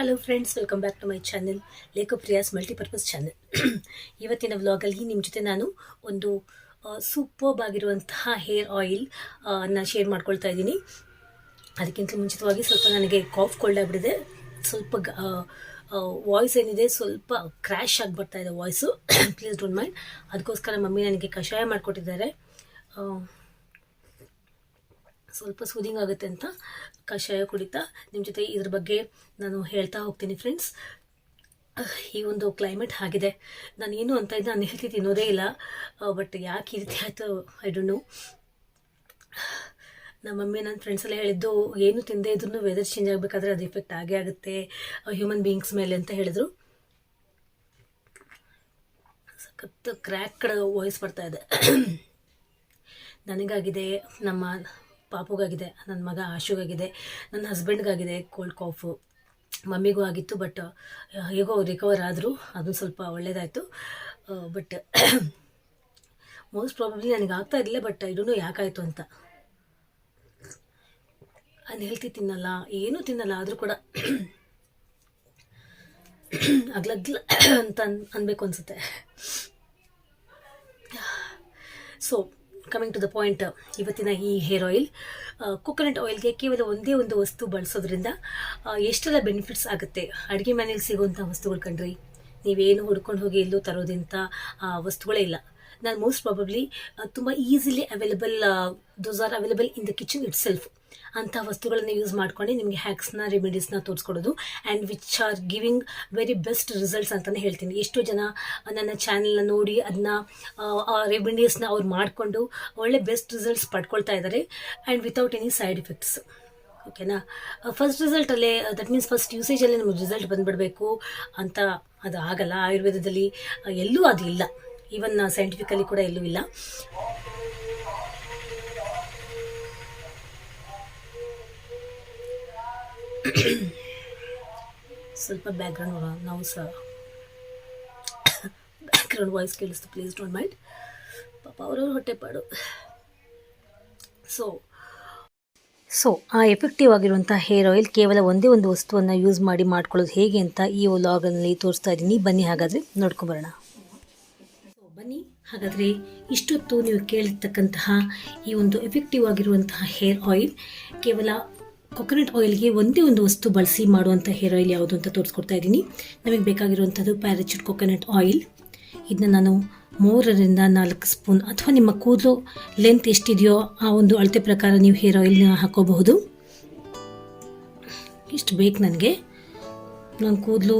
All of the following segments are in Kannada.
Hello friends welcome back to my channel Lekhapriyas multipurpose channel ಇವತ್ತಿನ ವ್ಲಾಗಲ್ಲಿ ನಿಮ್ಮ ಜೊತೆ ನಾನು ಒಂದು ಸೂಪರ್ಬ್ ಆಗಿರುವಂತಹ ಹೇರ್ ಆಯಿಲ್ನ ಶೇರ್ ಮಾಡ್ಕೊಳ್ತಾ ಇದ್ದೀನಿ. ಅದಕ್ಕಿಂತ ಮುಂಚಿತವಾಗಿ ಸ್ವಲ್ಪ ನನಗೆ ಕಾಫ್ ಕೋಲ್ಡ್ ಆಗಿಬಿಟ್ಟಿದೆ. ಸ್ವಲ್ಪ ವಾಯ್ಸ್ ಏನಿದೆ, ಸ್ವಲ್ಪ ಕ್ರ್ಯಾಶ್ ಆಗಿ ಬರ್ತಾ ಇದೆ ವಾಯ್ಸು ಪ್ಲೀಸ್ ಡೋಂಟ್ ಮೈಂಡ್ ಅದಕ್ಕೋಸ್ಕರ ಮಮ್ಮಿ ನನಗೆ ಕಷಾಯ ಮಾಡಿಕೊಟ್ಟಿದ್ದಾರೆ. ಸ್ವಲ್ಪ ಸೂದಿಂಗ್ ಆಗುತ್ತೆ ಅಂತ ಕಷಾಯ ಕುಡಿತಾ. ನಿಮ್ಮ ಜೊತೆ ಇದ್ರ ಬಗ್ಗೆ ನಾನು ಹೇಳ್ತಾ ಹೋಗ್ತೀನಿ ಫ್ರೆಂಡ್ಸ್ ಈ ಒಂದು ಕ್ಲೈಮೇಟ್ ಆಗಿದೆ ನಾನು ಏನು ಅಂತ ಇದ್ದೆ ನಾನು ಹೇಳ್ತಿ ತಿನ್ನೋದೇ ಇಲ್ಲ. ಬಟ್ ಯಾಕೆ ಈ ರೀತಿ ಆಯಿತು? ಐ ಡೋಂಟ್ ನೋ ನಮ್ಮ ಮಮ್ಮಿ ನನ್ನ ಫ್ರೆಂಡ್ಸ್ ಎಲ್ಲ ಹೇಳಿದ್ದು, ಏನು ತಿಂದೇ ಇದ್ರೂ ವೆದರ್ ಚೇಂಜ್ ಆಗಬೇಕಾದ್ರೆ ಅದು ಎಫೆಕ್ಟ್ ಆಗೇ ಆಗುತ್ತೆ ಹ್ಯೂಮನ್ ಬೀಯಿಂಗ್ಸ್ ಮೇಲೆ ಅಂತ ಹೇಳಿದರು. ಸಖತ್ ಕ್ರ್ಯಾಕ್ಡ್ ವಾಯ್ಸ್ ಬರ್ತಾ ಇದೆ. ನನಗಾಗಿದೆ ನಮ್ಮ ಪಾಪುಗಾಗಿದೆ ನನ್ನ ಮಗ ಆಶುಗಾಗಿದೆ, ನನ್ನ ಹಸ್ಬೆಂಡ್ಗಾಗಿದೆ ಕೋಲ್ಡ್ ಕಾಫು ಮಮ್ಮಿಗೂ ಆಗಿತ್ತು ಬಟ್ ಹೇಗೋ ರಿಕವರ್ ಆದರೂ ಅದು ಸ್ವಲ್ಪ ಒಳ್ಳೇದಾಯಿತು. ಬಟ್ ಮೋಸ್ಟ್ ಪ್ರಾಬಬ್ಲಿ ನನಗೆ ಆಗ್ತಾ ಇರಲಿಲ್ಲ ಬಟ್ ಇದೂ ಯಾಕಾಯಿತು ಅಂತ. ಅನ್ಹೆಲ್ತಿ ತಿನ್ನಲ್ಲ, ಏನೂ ತಿನ್ನಲ್ಲ, ಆದರೂ ಕೂಡ ಅಗ್ಲಗ್ಲ ಅಂತ ಅನ್ ಅನ್ಬೇಕು ಅನಿಸುತ್ತೆ. So coming to the point ಇವತ್ತಿನ ಈ ಹೇರ್ ಆಯಿಲ್ ಕೊಕೊನಟ್ ಆಯಿಲ್ಗೆ ಕೇವಲ ಒಂದೇ ಒಂದು ವಸ್ತು ಬಳಸೋದ್ರಿಂದ ಎಷ್ಟೆಲ್ಲ ಬೆನಿಫಿಟ್ಸ್ ಆಗುತ್ತೆ? ಅಡುಗೆ ಮನೇಲಿ ಸಿಗುವಂಥ ವಸ್ತುಗಳು ಕಂಡ್ರಿ, ನೀವೇನು ಹುಡ್ಕೊಂಡು ಹೋಗಿ ಎಲ್ಲೂ ತರೋದಿಂಥ ವಸ್ತುಗಳೇ ಇಲ್ಲ. ನಾನು ಮೋಸ್ಟ್ ಪ್ರಾಬಬ್ಲಿ ತುಂಬ easily available those are available in the kitchen itself ಅಂಥ ವಸ್ತುಗಳನ್ನು ಯೂಸ್ ಮಾಡ್ಕೊಂಡು ನಿಮಗೆ ಹ್ಯಾಕ್ಸ್ನ ರೆಮಿಡೀಸ್ನ ತೋರಿಸ್ಕೊಡೋದು. And which are giving very best results ಅಂತಲೇ ಹೇಳ್ತೀನಿ. ಎಷ್ಟು ಜನ ನನ್ನ ಚಾನೆಲ್ನ ನೋಡಿ ಅದನ್ನ ರೆಮಿಡೀಸ್ನ ಅವ್ರು ಮಾಡಿಕೊಂಡು ಒಳ್ಳೆ ಬೆಸ್ಟ್ ರಿಸಲ್ಟ್ಸ್ ಪಡ್ಕೊಳ್ತಾ ಇದ್ದಾರೆ and without any side effects ಓಕೆನಾ ಫಸ್ಟ್ ರಿಸಲ್ಟಲ್ಲೇ ದಟ್ ಮೀನ್ಸ್ ಫಸ್ಟ್ ಯೂಸೇಜಲ್ಲೇ ನಮಗೆ ರಿಸಲ್ಟ್ ಬಂದುಬಿಡಬೇಕು ಅಂತ ಅದು ಆಗಲ್ಲ. ಆಯುರ್ವೇದದಲ್ಲಿ ಎಲ್ಲೂ ಅದು ಇಲ್ಲ. ಈವನ್ ಸೈಂಟಿಫಿಕಲಿ ಕೂಡ ಎಲ್ಲೂ ಇಲ್ಲ. ಸ್ವಲ್ಪ ಬ್ಯಾಕ್ಗ್ರೌಂಡ್ ನಾವು ಸಹ ಬ್ಯಾಕ್ಗ್ರೌಂಡ್ ವಾಯ್ಸ್ ಕೇಳಿಸ್ತು. ಪ್ಲೀಸ್ ಡೋಂಟ್ ಮೈಂಡ್ ಪಾಪ ಹೊಟ್ಟೆ ಹೊಟ್ಟೆಪಾಡು ಸೊ ಸೊ ಆ ಎಫೆಕ್ಟಿವ್ ಆಗಿರುವಂಥ ಹೇರ್ ಆಯಿಲ್ ಕೇವಲ ಒಂದೇ ಒಂದು ವಸ್ತುವನ್ನು ಯೂಸ್ ಮಾಡಿ ಮಾಡ್ಕೊಳ್ಳೋದು ಹೇಗೆ ಅಂತ ಈ ವ್ಲಾಗಲ್ಲಿ ತೋರಿಸ್ತಾ ಇದ್ದೀನಿ. ಬನ್ನಿ ಹಾಗಾದರೆ ನೋಡ್ಕೊಂಬರೋಣ ಸೊ ಬನ್ನಿ ಹಾಗಾದರೆ ಇಷ್ಟೊತ್ತು ನೀವು ಕೇಳಿರ್ತಕ್ಕಂತಹ ಈ ಒಂದು ಎಫೆಕ್ಟಿವ್ ಆಗಿರುವಂತಹ ಹೇರ್ ಆಯಿಲ್ ಕೇವಲ ಕೊಕೊನಟ್ ಆಯಿಲ್ಗೆ ಒಂದೇ ಒಂದು ವಸ್ತು ಬಳಸಿ ಮಾಡುವಂಥ ಹೇರ್ ಆಯಿಲ್ ಯಾವುದು ಅಂತ ತೋರಿಸ್ಕೊಡ್ತಾ ಇದ್ದೀನಿ. ನಮಗೆ ಬೇಕಾಗಿರುವಂಥದ್ದು ಪ್ಯಾರಚೂಟ್ ಕೊಕೊನಟ್ ಆಯಿಲ್ ಇದನ್ನ ನಾನು ಮೂರರಿಂದ ನಾಲ್ಕು ಸ್ಪೂನ್ ಅಥವಾ ನಿಮ್ಮ ಕೂದಲು ಲೆಂತ್ ಎಷ್ಟಿದೆಯೋ ಆ ಒಂದು ಅಳತೆ ಪ್ರಕಾರ ನೀವು ಹೇರ್ ಆಯಿಲ್ನ ಹಾಕೋಬಹುದು. ಇಷ್ಟು ಬೇಕು ನನಗೆ. ನನ್ನ ಕೂದಲು,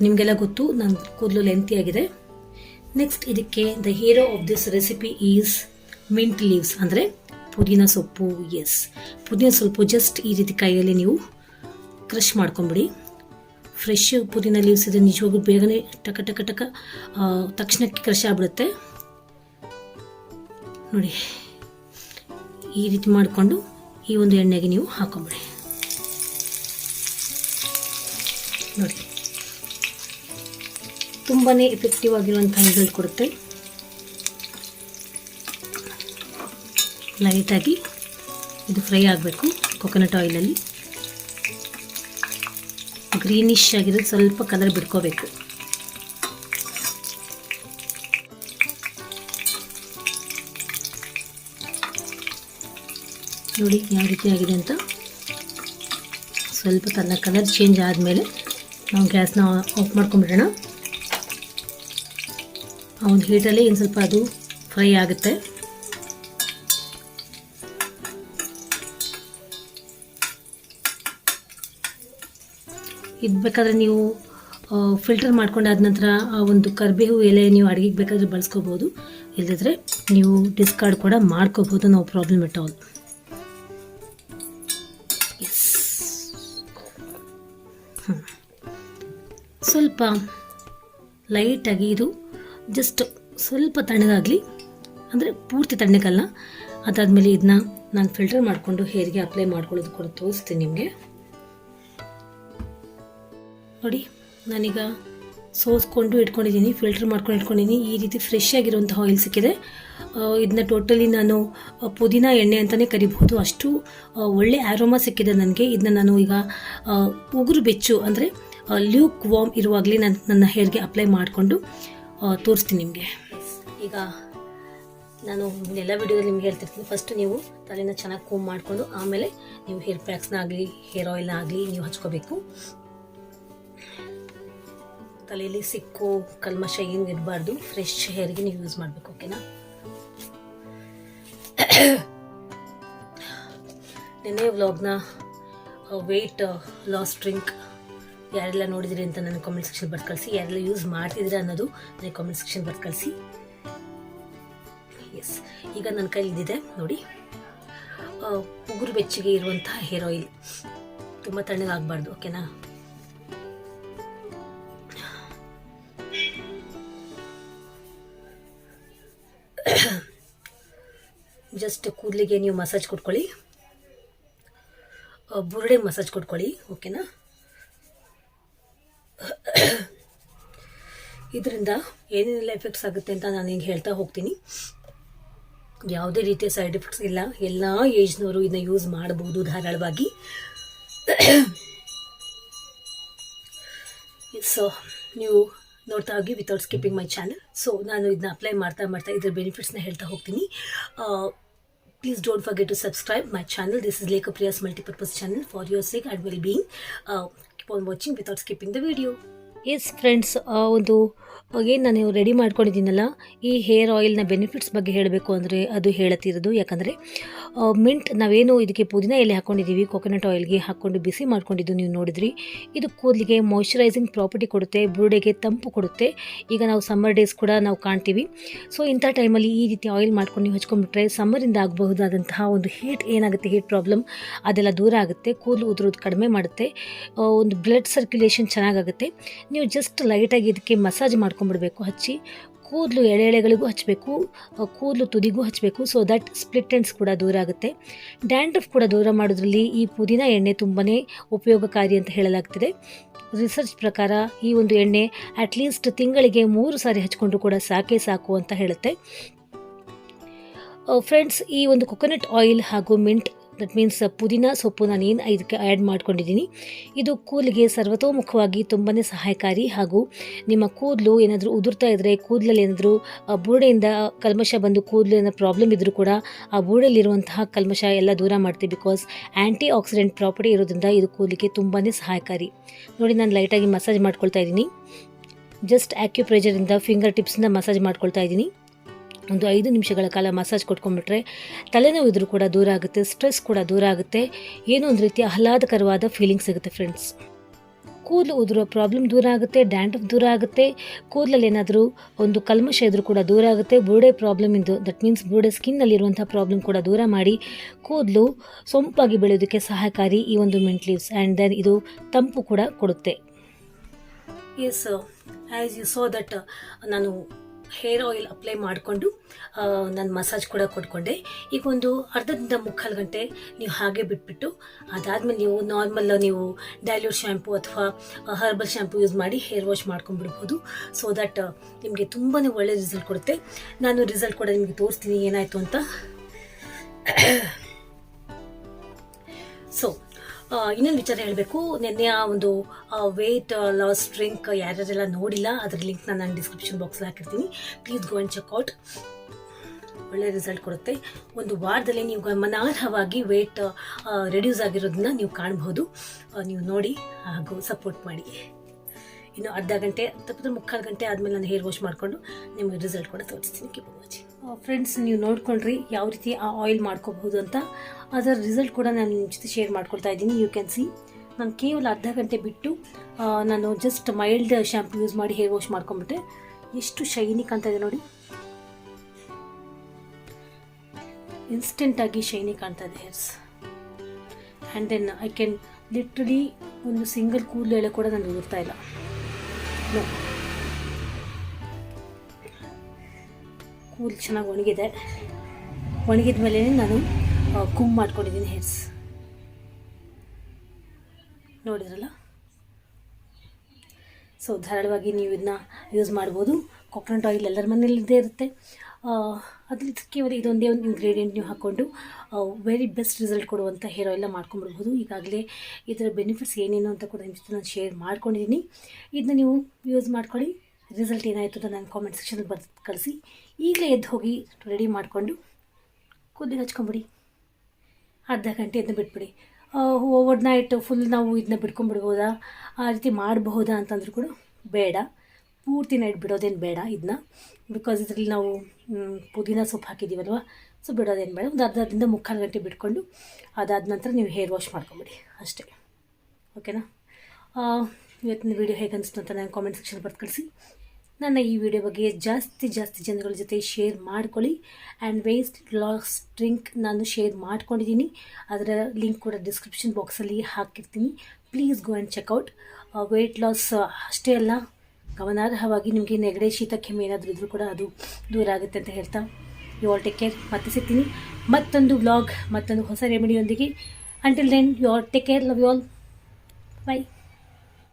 ನಿಮಗೆಲ್ಲ ಗೊತ್ತು ನನ್ನ ಕೂದಲು ಲೆಂತಿಯಾಗಿದೆ ನೆಕ್ಸ್ಟ್ ಇದಕ್ಕೆ the hero of this recipe is mint leaves ಅಂದರೆ ಪುದೀನ ಸೊಪ್ಪು ಎಸ್ ಪುದೀನ ಸೊಪ್ಪು ಜಸ್ಟ್ ಈ ರೀತಿ ಕೈಯಲ್ಲಿ ನೀವು ಕ್ರಷ್ ಮಾಡ್ಕೊಂಬಿಡಿ. ಫ್ರೆಶ್ ಪುದೀನ ಲೀವ್ಸ್ ಇದೆ, ನಿಜವಾಗ್ಲೂ ಬೇಗನೆ ಟಕ ಟಕ ಟಕ ತಕ್ಷಣಕ್ಕೆ ಕ್ರಷ್ ಆಗ್ಬಿಡುತ್ತೆ. ನೋಡಿ, ಈ ರೀತಿ ಮಾಡಿಕೊಂಡು ಈ ಒಂದು ಎಣ್ಣೆಗೆ ನೀವು ಹಾಕೊಂಬಿಡಿ. ನೋಡಿ ತುಂಬಾ ಎಫೆಕ್ಟಿವ್ ಆಗಿರುವಂಥ ರಿಸಲ್ಟ್ ಕೊಡುತ್ತೆ. ಲೈಟಾಗಿ ಇದು ಫ್ರೈ ಆಗಬೇಕು ಕೊಕೊನಟ್ ಆಯಿಲಲ್ಲಿ ಗ್ರೀನಿಶ್ ಆಗಿರೋದು ಸ್ವಲ್ಪ ಕಲರ್ ಬಿಡ್ಕೋಬೇಕು ನೋಡಿ ಯಾವ ರೀತಿ ಆಗಿದೆ ಅಂತ. ಸ್ವಲ್ಪ ತನ್ನ ಕಲರ್ ಚೇಂಜ್ ಆದಮೇಲೆ ನಾವು ಗ್ಯಾಸ್ನ ಆಫ್ ಮಾಡ್ಕೊಂಬಿಡೋಣ ಆ ಒಂದು ಹೀಟಲ್ಲಿ ಇನ್ನು ಸ್ವಲ್ಪ ಅದು ಫ್ರೈ ಆಗುತ್ತೆ. ಇದು ಬೇಕಾದರೆ ನೀವು ಫಿಲ್ಟರ್ ಮಾಡ್ಕೊಂಡಾದ ನಂತರ ಆ ಒಂದು ಕರಿಬೇವು ಎಲೆ ನೀವು ಅಡುಗೆಗೆ ಬೇಕಾದರೆ ಬಳಸ್ಕೋಬೋದು. ಇಲ್ಲದಿದ್ದರೆ ನೀವು ಡಿಸ್ಕಾರ್ಡ್ ಕೂಡ ಮಾಡ್ಕೋಬೋದು ನೋ ಪ್ರಾಬ್ಲಮ್ ಇಟ್ಟವಲ್ಲ ಸ್ವಲ್ಪ ಲೈಟಾಗಿ ಇದು ಜಸ್ಟ್ ಸ್ವಲ್ಪ ತಣ್ಣಗಾಗಲಿ, ಅಂದರೆ ಪೂರ್ತಿ ತಣ್ಣಗಲ್ಲ. ಅದಾದಮೇಲೆ ಇದನ್ನ ನಾನು ಫಿಲ್ಟರ್ ಮಾಡಿಕೊಂಡು ಹೇರಿಗೆ ಅಪ್ಲೈ ಮಾಡ್ಕೊಳ್ಳೋದು ಕೂಡ ತೋರಿಸ್ತೀನಿ ನಿಮಗೆ. ನೋಡಿ, ನಾನೀಗ ಸೋಸ್ಕೊಂಡು ಇಟ್ಕೊಂಡಿದ್ದೀನಿ ಫಿಲ್ಟರ್ ಮಾಡ್ಕೊಂಡು ಇಟ್ಕೊಂಡಿದ್ದೀನಿ. ಈ ರೀತಿ ಫ್ರೆಶ್ ಆಗಿರುವಂಥ ಆಯಿಲ್ ಸಿಕ್ಕಿದೆ. ಇದನ್ನ ಟೋಟಲಿ ನಾನು ಪುದೀನ ಎಣ್ಣೆ ಅಂತಲೇ ಕರಿಬಹುದು. ಅಷ್ಟು ಒಳ್ಳೆ ಆರೋಮ ಸಿಕ್ಕಿದೆ ನನಗೆ. ಇದನ್ನ ನಾನು ಈಗ ಉಗುರು ಬೆಚ್ಚು ಅಂದರೆ ಲ್ಯೂಕ್ ವಾಮ್ ಇರುವಾಗಲೇ ನಾನು, ನನ್ನ ಹೇರ್ಗೆ ಅಪ್ಲೈ ಮಾಡಿಕೊಂಡು ತೋರಿಸ್ತೀನಿ ನಿಮಗೆ. ಈಗ ನಾನು ಎಲ್ಲ ವಿಡಿಯೋದಲ್ಲಿ ನಿಮ್ಗೆ ಹೇಳ್ತಿರ್ತೀನಿ. ಫಸ್ಟ್ ನೀವು ತಲೆನ ಚೆನ್ನಾಗಿ ಕೂಮ್ ಮಾಡಿಕೊಂಡು, ಆಮೇಲೆ ನೀವು ಹೇರ್ ಪ್ಯಾಕ್ಸ್ನ ಆಗಲಿ ಹೇರ್ ಆಯಿಲ್ನ ಆಗಲಿ ನೀವು ಹಚ್ಕೋಬೇಕು. ತಲೆಯಲ್ಲಿ ಸಿಕ್ಕು ಕಲ್ಮಶ ಏನು ಇರಬಾರ್ದು. ಫ್ರೆಶ್ ಹೇರ್ಗೆ ನೀವು ಯೂಸ್ ಮಾಡಬೇಕು ಓಕೆನಾ ನಿನ್ನೆ ವ್ಲಾಗ್ನ ವೆಯ್ಟ್ ಲಾಸ್ ಡ್ರಿಂಕ್ ಯಾರೆಲ್ಲ ನೋಡಿದಿರಿ ಅಂತ ನನಗೆ ಕಾಮೆಂಟ್ ಸೆಕ್ಷನ್ ಬರ್ದು ಕಳಿಸಿ. ಯಾರೆಲ್ಲ ಯೂಸ್ ಮಾಡ್ತಿದ್ರೆ ಅನ್ನೋದು ನನಗೆ ಕಾಮೆಂಟ್ ಸೆಕ್ಷನ್ ಬರ್ದು ಕಳಿಸಿ. ಎಸ್ ಈಗ ನನ್ನ ಕೈಲಿ ನೋಡಿ. ಉಗುರು ಬೆಚ್ಚಗೆ ಇರುವಂತಹ ಹೇರ್ ಆಯಿಲ್ ತುಂಬ ತಣ್ಣಗಾಗಬಾರ್ದು ಓಕೆನಾ ಜಸ್ಟ್ ಕೂದಲಿಗೆ ನೀವು ಮಸಾಜ್ ಕೊಟ್ಕೊಳ್ಳಿ. ಬುರುಡೆಗೆ ಬುರುಡೆ ಮಸಾಜ್ ಕೊಟ್ಕೊಳ್ಳಿ ಓಕೆನಾ ಇದರಿಂದ ಏನೇನೆಲ್ಲ ಎಫೆಕ್ಟ್ಸ್ ಆಗುತ್ತೆ ಅಂತ ನಾನು ಈಗ ಹೇಳ್ತಾ ಹೋಗ್ತೀನಿ. ಯಾವುದೇ ರೀತಿಯ ಸೈಡ್ ಎಫೆಕ್ಟ್ಸ್ ಇಲ್ಲ. ಎಲ್ಲ ಏಜ್ನವರು ಇದನ್ನ ಯೂಸ್ ಮಾಡಬಹುದು ಧಾರಾಳವಾಗಿ. ಸೊ ನೀವು ನೋಡ್ತಾ ಹೋಗಿ without skipping my channel so ನಾನು ಇದನ್ನ ಅಪ್ಲೈ ಮಾಡ್ತಾ ಮಾಡ್ತಾ ಇದರ ಬೆನಿಫಿಟ್ಸ್ನ ಹೇಳ್ತಾ ಹೋಗ್ತೀನಿ. Please don't forget to subscribe my channel this is Lekhapriya's multipurpose channel for your sake and well being keep on watching without skipping the video yes friends ಒಂದು ಏನು ನಾನು ರೆಡಿ ಮಾಡ್ಕೊಂಡಿದ್ದೀನಲ್ಲ, ಈ ಹೇರ್ ಆಯಿಲ್ನ ಬೆನಿಫಿಟ್ಸ್ ಬಗ್ಗೆ ಹೇಳಬೇಕು ಅಂದರೆ ಅದು ಹೇಳತ್ತಿರೋದು. ಯಾಕಂದರೆ ಮಿಂಟ್ ನಾವೇನು ಇದಕ್ಕೆ ಪುದೀನ ಎಲೆ ಹಾಕ್ಕೊಂಡಿದ್ದೀವಿ ಕೊಕೊನಟ್ ಆಯಿಲ್ಗೆ ಹಾಕ್ಕೊಂಡು ಬಿಸಿ ಮಾಡ್ಕೊಂಡಿದ್ದು ನೀವು ನೋಡಿದ್ರಿ. ಇದು ಕೂದಲಿಗೆ ಮಾಯ್ಶ್ಚರೈಸಿಂಗ್ ಪ್ರಾಪರ್ಟಿ ಕೊಡುತ್ತೆ, ಬುರುಡೆಗೆ ತಂಪು ಕೊಡುತ್ತೆ. ಈಗ ನಾವು ಸಮ್ಮರ್ ಡೇಸ್ ಕೂಡ ನಾವು ಕಾಣ್ತೀವಿ. ಸೊ ಇಂಥ ಟೈಮಲ್ಲಿ ಈ ರೀತಿ ಆಯಿಲ್ ಮಾಡ್ಕೊಂಡು ನೀವು ಹಚ್ಕೊಂಡ್ಬಿಟ್ರೆ ಸಮ್ಮರಿಂದ ಆಗಬಹುದಾದಂತಹ ಒಂದು ಹೀಟ್ ಏನಾಗುತ್ತೆ ಹೀಟ್ ಪ್ರಾಬ್ಲಮ್ ಅದೆಲ್ಲ ದೂರ ಆಗುತ್ತೆ, ಕೂದಲು ಉದುರೋದು ಕಡಿಮೆ ಮಾಡುತ್ತೆ. ಒಂದು ಬ್ಲಡ್ ಸರ್ಕ್ಯುಲೇಷನ್ ಚೆನ್ನಾಗಾಗುತ್ತೆ. ನೀವು ಜಸ್ಟ್ ಲೈಟಾಗಿ ಇದಕ್ಕೆ ಮಸಾಜ್ ಮಾಡ್ಕೊಂಡ್ಬಿಡ್ಬೇಕು ಹಚ್ಚಿ ಕೂದಲು ಎಳೆ ಎಳೆಗಳಿಗೂ ಹಚ್ಚಬೇಕು ಕೂದಲು ತುದಿಗೂ ಹಚ್ಚಬೇಕು ಸೊ ದಟ್ ಸ್ಪ್ಲಿಟ್ ಎಂಡ್ಸ್ ಕೂಡ ದೂರ ಆಗುತ್ತೆ. ಡ್ಯಾಂಡ್ರಫ್ ಕೂಡ ದೂರ ಮಾಡೋದ್ರಲ್ಲಿ ಈ ಪುದೀನ ಎಣ್ಣೆ ತುಂಬಾ ಉಪಯೋಗಕಾರಿ ಅಂತ ಹೇಳಲಾಗ್ತಿದೆ. ರಿಸರ್ಚ್ ಪ್ರಕಾರ ಈ ಒಂದು ಎಣ್ಣೆ ಅಟ್ಲೀಸ್ಟ್ ತಿಂಗಳಿಗೆ ಮೂರು ಸಾರಿ ಹಚ್ಕೊಂಡ್ರು ಕೂಡ ಸಾಕೇ ಸಾಕು ಅಂತ ಹೇಳುತ್ತೆ. ಫ್ರೆಂಡ್ಸ್ ಈ ಒಂದು ಕೊಕೊನಟ್ ಆಯಿಲ್ ಹಾಗೂ ಮಿಂಟ್ ದಟ್ ಮೀನ್ಸ್ ಪುದೀನ ಸೊಪ್ಪು ನಾನು ಏನು ಇದಕ್ಕೆ ಆ್ಯಡ್ ಮಾಡ್ಕೊಂಡಿದ್ದೀನಿ? ಇದು ಕೂದಲಿಗೆ ಸರ್ವತೋಮುಖವಾಗಿ ತುಂಬಾ ಸಹಾಯಕಾರಿ ಹಾಗೂ ನಿಮ್ಮ ಕೂದಲು ಏನಾದರೂ ಉದುರ್ತಾ ಇದ್ದರೆ ಕೂದಲಲ್ಲಿ ಏನಾದರೂ ಬೂಡೆಯಿಂದ ಕಲ್ಮಶ ಬಂದು ಕೂದಲು ಏನೋ ಪ್ರಾಬ್ಲಮ್ ಇದ್ದರೂ ಕೂಡ ಆ ಬೂಡಲ್ಲಿರುವಂತಹ ಕಲ್ಮಶ ಎಲ್ಲ ದೂರ ಮಾಡ್ತೀವಿ ಬಿಕಾಸ್ ಆ್ಯಂಟಿ ಆಕ್ಸಿಡೆಂಟ್ ಪ್ರಾಪರ್ಟಿ ಇರೋದ್ರಿಂದ ಇದು ಕೂದಲಿಗೆ ತುಂಬಾ ಸಹಾಯಕಾರಿ. ನೋಡಿ, ನಾನು ಲೈಟಾಗಿ ಮಸಾಜ್ ಮಾಡ್ಕೊಳ್ತಾ ಇದ್ದೀನಿ. ಜಸ್ಟ್ ಆ್ಯಕ್ಯೂಪ್ರೆಜರಿಂದ ಫಿಂಗರ್ ಟಿಪ್ಸಿಂದ ಮಸಾಜ್ ಮಾಡ್ಕೊಳ್ತಾ ಇದ್ದೀನಿ. ಒಂದು ಐದು ನಿಮಿಷಗಳ ಕಾಲ ಮಸಾಜ್ ಕೊಟ್ಕೊಂಡ್ಬಿಟ್ರೆ ತಲೆನೋವು ಇದ್ರೂ ಕೂಡ ದೂರ ಆಗುತ್ತೆ ಸ್ಟ್ರೆಸ್ ಕೂಡ ದೂರ ಆಗುತ್ತೆ. ಏನೋ ಒಂದು ರೀತಿಯ ಆಹ್ಲಾದಕರವಾದ ಫೀಲಿಂಗ್ ಸಿಗುತ್ತೆ ಫ್ರೆಂಡ್ಸ್ ಕೂದಲು ಉದುರೋ ಪ್ರಾಬ್ಲಮ್ ದೂರ ಆಗುತ್ತೆ ಡ್ಯಾಂಡ್ರಫ್ ದೂರ ಆಗುತ್ತೆ. ಕೂದಲಲ್ಲಿ ಏನಾದರೂ ಒಂದು ಕಲ್ಮಶ ಇದ್ರೂ ಕೂಡ ದೂರ ಆಗುತ್ತೆ. ಬುರುಡೆ problem into that means Burude ಸ್ಕಿನ್ನಲ್ಲಿರುವಂಥ problem ಕೂಡ ದೂರ ಮಾಡಿ ಕೂದಲು ಸೊಂಪಾಗಿ ಬೆಳೆಯೋದಕ್ಕೆ ಸಹಕಾರಿ ಈ ಒಂದು ಮಿಂಟ್ ಲೀವ್ಸ್ ಆ್ಯಂಡ್ ದೆನ್ ಇದು ತಂಪು ಕೂಡ ಕೊಡುತ್ತೆ. Yes as you saw that ನಾನು ಹೇರ್ ಆಯಿಲ್ ಅಪ್ಲೈ ಮಾಡಿಕೊಂಡು ನಾನು ಮಸಾಜ್ ಕೂಡ ಕೊಟ್ಕೊಂಡೆ. ಈಗ ಒಂದು ಅರ್ಧದಿಂದ ಮುಕ್ಕಾಲು ಗಂಟೆ ನೀವು ಹಾಗೆ ಬಿಟ್ಬಿಟ್ಟು, ಅದಾದಮೇಲೆ ನೀವು ನಾರ್ಮಲ್ ನೀವು ಡೈಲ್ಯೂಟ್ ಶ್ಯಾಂಪು ಅಥವಾ ಹರ್ಬಲ್ ಶ್ಯಾಂಪು ಯೂಸ್ ಮಾಡಿ ಹೇರ್ ವಾಶ್ ಮಾಡ್ಕೊಂಡ್ಬಿಡ್ಬೋದು. ಸೊ ದಟ್ ನಿಮಗೆ ತುಂಬಾ ಒಳ್ಳೆ ರಿಸಲ್ಟ್ ಕೊಡುತ್ತೆ. ನಾನು ರಿಸಲ್ಟ್ ಕೂಡ ನಿಮಗೆ ತೋರಿಸ್ತೀನಿ ಏನಾಯಿತು ಅಂತ. ಸೊ ಇನ್ನೊಂದು ವಿಚಾರ ಹೇಳಬೇಕು. ನಿನ್ನೆಯ ಒಂದು ವೆಯ್ಟ್ ಲಾಸ್ ಡ್ರಿಂಕ್ ಯಾರ್ಯಾರೆಲ್ಲ ನೋಡಿಲ್ಲ ಅದ್ರ ಲಿಂಕ್ ನಾನು ಡಿಸ್ಕ್ರಿಪ್ಷನ್ ಬಾಕ್ಸಲ್ಲಿ ಹಾಕಿರ್ತೀನಿ. Please go and check out ಒಳ್ಳೆ ರಿಸಲ್ಟ್ ಕೊಡುತ್ತೆ. ಒಂದು ವಾರದಲ್ಲಿ ನೀವು ಗಮನಾರ್ಹವಾಗಿ ವೆಯ್ಟ್ ರೆಡ್ಯೂಸ್ ಆಗಿರೋದನ್ನ ನೀವು ಕಾಣಬಹುದು ನೀವು ನೋಡಿ, ಹಾಗೂ ಸಪೋರ್ಟ್ ಮಾಡಿ. ಇನ್ನು ಅರ್ಧ ಗಂಟೆ, ತಪ್ಪಿದ್ರೆ ಮುಕ್ಕಾಲು ಗಂಟೆ ಆದಮೇಲೆ ನಾನು ಹೇರ್ ವಾಶ್ ಮಾಡಿಕೊಂಡು ನಿಮಗೆ ರಿಸಲ್ಟ್ ಕೂಡ ತೋರಿಸ್ತೀನಿ. ವಾಚಿಂಗ್ ಫ್ರೆಂಡ್ಸ್ ನೀವು ನೋಡ್ಕೊಂಡ್ರಿ ಯಾವ ರೀತಿ ಆ ಆಯಿಲ್ ಮಾಡ್ಕೋಬಹುದು ಅಂತ. ಅದರ ರಿಸಲ್ಟ್ ಕೂಡ ನಾನು ನಿಮ್ಮ ಜೊತೆ ಶೇರ್ ಮಾಡ್ಕೊಳ್ತಾ ಇದ್ದೀನಿ. ಯು ಕ್ಯಾನ್ ಸಿ ನಾನು ಕೇವಲ ಅರ್ಧ ಗಂಟೆ ಬಿಟ್ಟು ನಾನು ಜಸ್ಟ್ ಮೈಲ್ಡ್ ಶ್ಯಾಂಪು ಯೂಸ್ ಮಾಡಿ ಹೇರ್ ವಾಶ್ ಮಾಡ್ಕೊಂಬಿಟ್ಟೆ ಎಷ್ಟು ಶೈನಿ ಕಾಣ್ತಾ ಇದೆ ನೋಡಿ. ಇನ್ಸ್ಟೆಂಟಾಗಿ ಶೈನಿ ಕಾಣ್ತಾ ಇದೆ hairs and then I can literally ಒಂದು ಸಿಂಗಲ್ ಕೂದಲು ಕೂಡ ನಾನು ಉದುರ್ತಾ ಇಲ್ಲ. ಕೂದಲು ಚೆನ್ನಾಗಿ ಒಣಗಿದೆ. ಒಣಗಿದ ಮೇಲೆ ನಾನು ಕುಮ್ ಮಾಡ್ಕೊಂಡಿದ್ದೀನಿ ಹೇರ್ಸ್ ನೋಡಿದ್ರಲ್ಲ? ಸೊ ಧಾರಾಳವಾಗಿ ನೀವು ಇದನ್ನ ಯೂಸ್ ಮಾಡ್ಬೋದು. ಕೊಕೊನಟ್ ಆಯಿಲ್ ಎಲ್ಲರ ಮನೇಲಿ ಇದ್ದೇ ಇರುತ್ತೆ ಅದ್ರಲ್ಲಿ ಕೇವಲ ಇದೊಂದೇ ಒಂದು ಇಂಗ್ರೀಡಿಯೆಂಟ್ ನೀವು ಹಾಕ್ಕೊಂಡು ವೆರಿ ಬೆಸ್ಟ್ ರಿಸಲ್ಟ್ ಕೊಡುವಂಥ ಹೇರ್ ಆಯಿಲ್ನ ಮಾಡ್ಕೊಂಡ್ಬಿಡ್ಬೋದು. ಈಗಾಗಲೇ ಇದರ ಬೆನಿಫಿಟ್ಸ್ ಏನೇನು ಅಂತ ಕೂಡ ನಿಮ್ಮ ನಾನು ಶೇರ್ ಮಾಡ್ಕೊಂಡಿದ್ದೀನಿ. ಇದನ್ನ ನೀವು ಯೂಸ್ ಮಾಡ್ಕೊಳ್ಳಿ. ರಿಸಲ್ಟ್ ಏನಾಯಿತು ಅಂತ ನಾನು ಕಾಮೆಂಟ್ ಸೆಕ್ಷನಲ್ಲಿ ಬರ್ದು ಕಳಿಸಿ. ಈಗಲೇ ಎದ್ದು ಹೋಗಿ ರೆಡಿ ಮಾಡಿಕೊಂಡು ಕೂದಲಿಗೆ ಹಚ್ಕೊಂಬಿಡಿ. ಅರ್ಧ ಗಂಟೆ ಇದನ್ನ ಬಿಟ್ಬಿಡಿ. ಓವರ್ ನೈಟ್ ಫುಲ್ ನಾವು ಇದನ್ನ ಬಿಟ್ಕೊಂಡ್ಬಿಡ್ಬೋದಾ? ಆ ರೀತಿ ಮಾಡಬಹುದಾ ಅಂತಂದ್ರೂ ಕೂಡ ಬೇಡ. ಪೂರ್ತಿ ನೈಟ್ ಬಿಡೋದೇನು ಬೇಡ ಇದನ್ನ ಬಿಕಾಸ್ ಇದರಲ್ಲಿ ನಾವು ಪುದೀನ ಸೊಪ್ಪು ಹಾಕಿದ್ದೀವಲ್ವ ಸೊ ಬಿಡೋದೇನು ಬೇಡ. ಒಂದು ಅರ್ಧದಿಂದ ಮುಕ್ಕಾಲು ಗಂಟೆ ಬಿಟ್ಕೊಂಡು ಅದಾದ ನಂತರ ನೀವು ಹೇರ್ ವಾಶ್ ಮಾಡ್ಕೊಂಬಿಡಿ. ಅಷ್ಟೇ. ಓಕೆನಾ ಇವತ್ತಿನ ವಿಡಿಯೋ ಹೇಗೆ ಅನಿಸ್ತು ಅಂತ ನಾನು ಕಾಮೆಂಟ್ ಸೆಕ್ಷನ್ ಬರ್ದು ಕಳಿಸಿ. ನನ್ನ ಈ ವಿಡಿಯೋ ಬಗ್ಗೆ ಜಾಸ್ತಿ ಜಾಸ್ತಿ ಜನಗಳ ಜೊತೆ ಶೇರ್ ಮಾಡ್ಕೊಳ್ಳಿ. ಆ್ಯಂಡ್ ವೇಸ್ಟ್ ಲಾಸ್ ಡ್ರಿಂಕ್ ನಾನು ಶೇರ್ ಮಾಡ್ಕೊಂಡಿದ್ದೀನಿ. ಅದರ ಲಿಂಕ್ ಕೂಡ ಡಿಸ್ಕ್ರಿಪ್ಷನ್ ಬಾಕ್ಸಲ್ಲಿ ಹಾಕಿರ್ತೀನಿ. Please go and check out weight loss ಅಷ್ಟೇ ಅಲ್ಲ, ಗಮನಾರ್ಹವಾಗಿ ನಿಮಗೆ ನೆಗಡೆ ಶೀತ ಕೆಮ್ಮು ಏನಾದರೂ ಇದ್ರೂ ಕೂಡ ಅದು ದೂರ ಆಗುತ್ತೆ ಅಂತ ಹೇಳ್ತಾ ಯು ಆಲ್ ಟೇಕ್ ಕೇರ್ ಮತ್ತೆ ಸಿಗ್ತೀನಿ. ಮತ್ತೊಂದು ವ್ಲಾಗ್ ಮತ್ತೊಂದು ಹೊಸ ರೆಮಿಡಿಯೊಂದಿಗೆ until then you all take care love you all bye